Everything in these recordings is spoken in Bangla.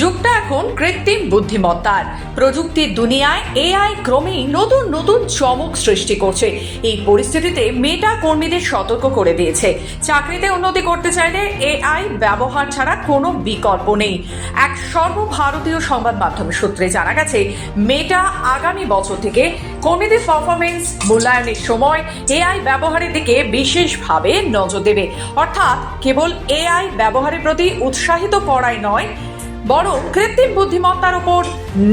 যুগটা এখন কৃত্রিম বুদ্ধিমত্তার। প্রযুক্তির দুনিয়ায় এআই ক্রমেই নতুন নতুন চমক সৃষ্টি করছে। এই পরিস্থিতিতে মেটা কর্মীদের সতর্ক করে দিয়েছে। চাকরিতে উন্নতি করতে চাইলে এআই ব্যবহার ছাড়া কোনো বিকল্প নেই। এক সর্বভারতীয় সংবাদ মাধ্যমের সূত্রে জানা গেছে, মেটা আগামী বছর থেকে কর্মীদের পারফরমেন্স মূল্যায়নের সময় এআই ব্যবহারের দিকে বিশেষভাবে নজর দেবে। অর্থাৎ কেবল এআই ব্যবহারের প্রতি উৎসাহিত করাই নয় বরং কৃত্রিম বুদ্ধিমত্তার উপর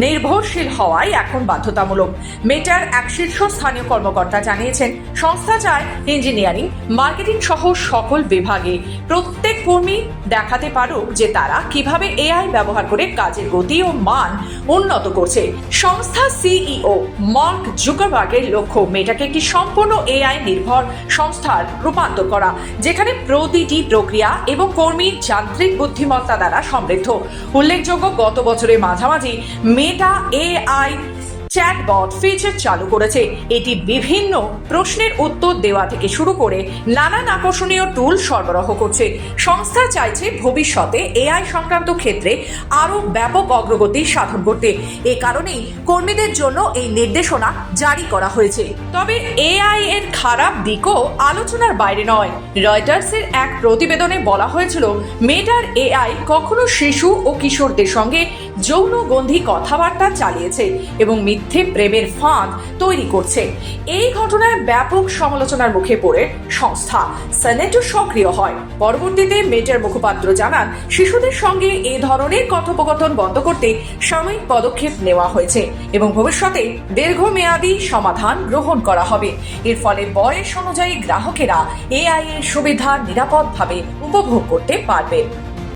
নির্ভরশীল হওয়াই এখন বাধ্যতামূলক। মেটার এক শীর্ষস্থানীয় কর্মকর্তা জানিয়েছেন, সংস্থা চায় ইঞ্জিনিয়ারিং, মার্কেটিং সহ সকল বিভাগে প্রত্যেক কর্মী দেখাতে পারুক যে তারা কীভাবে এআই ব্যবহার করে কাজের গতি ও মান উন্নত করছে। সংস্থা সিইও মার্ক জুকারবার্গের লক্ষ্য মেটাকে একটি সম্পূর্ণ এআই নির্ভর সংস্থার রূপান্তর করা, যেখানে প্রতিটি প্রক্রিয়া এবং কর্মীর যান্ত্রিক বুদ্ধিমত্তা দ্বারা সমৃদ্ধ। উল্লেখযোগ্য গত বছরের মাঝামাঝি মেটা এআই চ্যাটবট ফিচার চালু করেছে। এটি বিভিন্ন প্রশ্নের উত্তর দেওয়া থেকে শুরু করে নানান আকর্ষণীয় টুল সরবরাহ করছে। সংস্থা চাইছে ভবিষ্যতে এআই সংক্রান্ত ক্ষেত্রে আরও ব্যাপক অগ্রগতি সাধন করতে। এ কারণেই কর্মীদের জন্য এই নির্দেশনা জারি করা হয়েছে। তবে এআই এর খারাপ দিকও আলোচনার বাইরে নয়। রয়টার্সের এক প্রতিবেদনে বলা হয়েছিল, মেটার এআই কখনো শিশু ও কিশোরদের সঙ্গে যৌনগন্ধি কথাবার্তা চালিয়েছে এবং মিথ্যে প্রেমের ফাঁদ তৈরি করছে। এই ঘটনায় ব্যাপক সমালোচনার মুখে পড়ে সংস্থা। সেনেটও সক্রিয় হয়। পরবর্তীতে মেটার মুখপাত্র জানান, শিশুদের সঙ্গে এ ধরনের কথোপকথন বন্ধ করতে সাময়িক পদক্ষেপ নেওয়া হয়েছে এবং ভবিষ্যতে দীর্ঘমেয়াদী সমাধান গ্রহণ করা হবে। এর ফলে বয়স অনুযায়ী গ্রাহকেরা এআই এর সুবিধা নিরাপদভাবে উপভোগ করতে পারবেন।